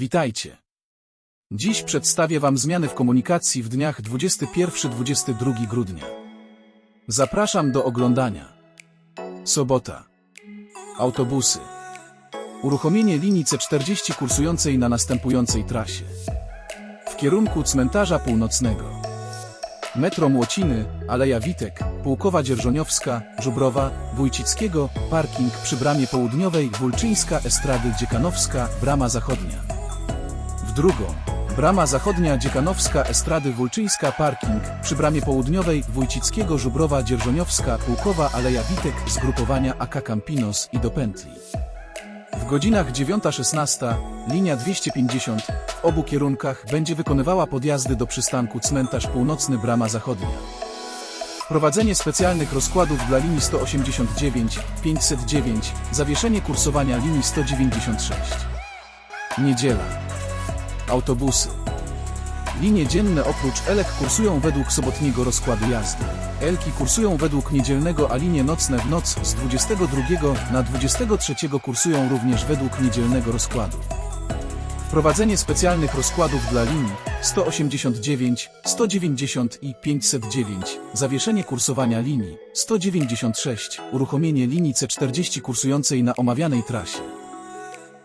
Witajcie. Dziś przedstawię Wam zmiany w komunikacji w dniach 21-22 grudnia. Zapraszam do oglądania. Sobota. Autobusy. Uruchomienie linii C40 kursującej na następującej trasie. W kierunku cmentarza północnego. Metro Młociny, Aleja Witek, Pułkowa Dzierżoniowska, Żubrowa, Wójcickiego, parking przy bramie południowej, Wólczyńska, Estrady Dziekanowska, brama zachodnia. W drugą, brama zachodnia Dziekanowska, Estrady Wólczyńska, parking przy bramie południowej, Wójcickiego, Żubrowa, Dzierżoniowska, Pułkowa, Aleja Witek, zgrupowania AK Campinos i do pętli. W godzinach 9.16 linia 250 w obu kierunkach będzie wykonywała podjazdy do przystanku Cmentarz Północny Brama Zachodnia. Wprowadzenie specjalnych rozkładów dla linii 189, 509, zawieszenie kursowania linii 196. Niedziela. Autobusy. Linie dzienne oprócz Elek kursują według sobotniego rozkładu jazdy. Elki kursują według niedzielnego, a linie nocne w noc z 22 na 23 kursują również według niedzielnego rozkładu. Wprowadzenie specjalnych rozkładów dla linii 189, 190 i 509, zawieszenie kursowania linii 196, uruchomienie linii C40 kursującej na omawianej trasie.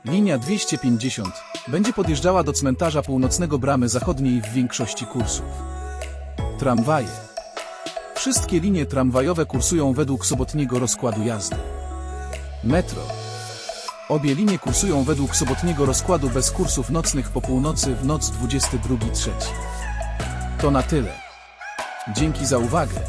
Linia 250 będzie podjeżdżała do cmentarza północnego bramy zachodniej w większości kursów. Tramwaje. Wszystkie linie tramwajowe kursują według sobotniego rozkładu jazdy. Metro. Obie linie kursują według sobotniego rozkładu bez kursów nocnych po północy w noc 22.3. To na tyle. Dzięki za uwagę.